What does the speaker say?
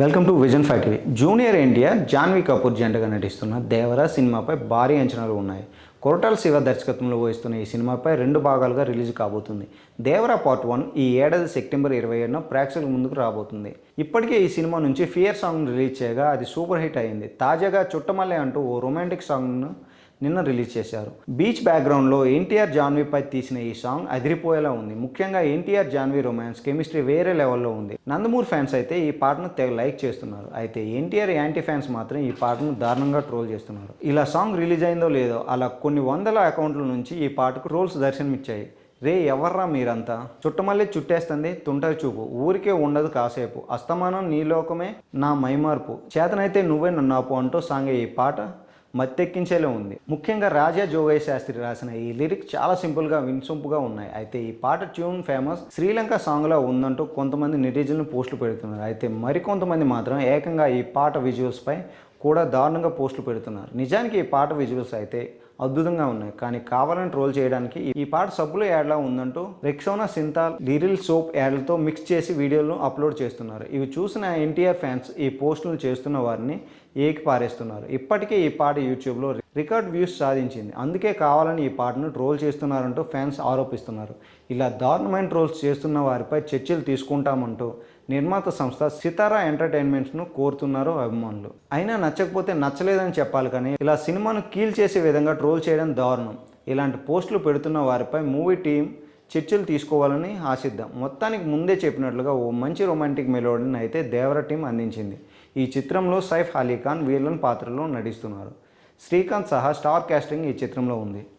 Welcome to vision five TV. Junior NTR Janhvi Kapoor జంటగా నటిస్తున్న దేవరా సినిమాపై భారీ అంచనాలు ఉన్నాయి. కొరటాల శివ దర్శకత్వంలో వహిస్తున్న ఈ సినిమాపై రెండు భాగాలుగా రిలీజ్ కాబోతుంది. దేవరా పార్ట్ వన్ ఈ ఏడాది సెప్టెంబర్ ఇరవై ఏడున ప్రేక్షకుల ముందుకు రాబోతుంది. ఇప్పటికే ఈ సినిమా నుంచి ఫియర్ సాంగ్ రిలీజ్ చేయగా అది సూపర్ హిట్ అయింది. తాజాగా చుట్టమల్లె అంటూ ఓ రొమాంటిక్ సాంగ్ను నిన్న రిలీజ్ చేశారు. బీచ్ బ్యాక్గ్రౌండ్లో ఎన్టీఆర్ జాన్వీపై తీసిన ఈ సాంగ్ అదిరిపోయేలా ఉంది. ముఖ్యంగా ఎన్టీఆర్ జాన్వీ రొమాన్స్ కెమిస్ట్రీ వేరే లెవెల్లో ఉంది. నందమూరి ఫ్యాన్స్ అయితే ఈ పాటను తెగ లైక్ చేస్తున్నారు. అయితే ఎన్టీఆర్ యాంటీ ఫ్యాన్స్ మాత్రం ఈ పాటను దారుణంగా ట్రోల్ చేస్తున్నారు. ఇలా సాంగ్ రిలీజ్ అయిందో లేదో అలా కొన్ని వందల అకౌంట్ల నుంచి ఈ పాటకు ట్రోల్స్ దర్శనమిచ్చాయి. రే ఎవర్రా మీరంతా? చుట్టమల్లి చుట్టేస్తుంది తుంటరి చూపు. ఊరికే ఉండదు కాసేపు. అస్తమానం నీ లోకమే నా మైమార్పు. చేతనైతే నువ్వే నన్ను అంటూ సాంగే ఈ పాట మత్తెక్కించేలా ఉంది. ముఖ్యంగా రాజా జోగయ్య శాస్త్రి రాసిన ఈ లిరిక్ చాలా సింపుల్గా విన్సొంపుగా ఉన్నాయి. అయితే ఈ పాట ట్యూన్ ఫేమస్ శ్రీలంక సాంగ్లో ఉందంటూ కొంతమంది నెటిజన్లు పోస్టులు పెడుతున్నారు. అయితే మరికొంతమంది మాత్రం ఏకంగా ఈ పాట విజువల్స్పై కూడా దారుణంగా పోస్టులు పెడుతున్నారు. నిజానికి ఈ పాట విజువల్స్ అయితే అద్భుతంగా ఉన్నాయి. కానీ కావాలని ట్రోల్ చేయడానికి ఈ- పాట సబ్బుల యాడ్లా ఉందంటూ రెక్సోనా సింతాల్ లిరిల్ సోప్ యాడ్లతో మిక్స్ చేసి వీడియోలను అప్లోడ్ చేస్తున్నారు. ఇవి చూసిన ఎన్టీఆర్ ఫ్యాన్స్ ఈ పోస్టులు చేస్తున్న వారిని ఏకి పారేస్తున్నారు. ఇప్పటికే ఈ పాట యూట్యూబ్లో రికార్డ్ వ్యూస్ సాధించింది. అందుకే కావాలని ఈ పాటను ట్రోల్ చేస్తున్నారంటూ ఫ్యాన్స్ ఆరోపిస్తున్నారు. ఇలా దారుణమైన ట్రోల్స్ చేస్తున్న వారిపై చర్చలు తీసుకుంటామంటూ నిర్మాత సంస్థ సితారా ఎంటర్టైన్మెంట్స్ను కోరుతున్నారు అభిమానులు. అయినా నచ్చకపోతే నచ్చలేదని చెప్పాలి కానీ ఇలా సినిమాను కీల్ చేసే విధంగా ట్రోల్ చేయడం దారుణం. ఇలాంటి పోస్టులు పెడుతున్న వారిపై మూవీ టీం చర్చలు తీసుకోవాలని ఆశిద్దాం. మొత్తానికి ముందే చెప్పినట్లుగా ఓ మంచి రొమాంటిక్ మెలోడీని అయితే దేవర టీం అందించింది. ఈ చిత్రంలో సైఫ్ అలీ ఖాన్ వీళ్ళన్ పాత్రలో నటిస్తున్నారు. శ్రీకాంత్ సహా స్టార్ క్యాస్టింగ్ ఈ చిత్రంలో ఉంది.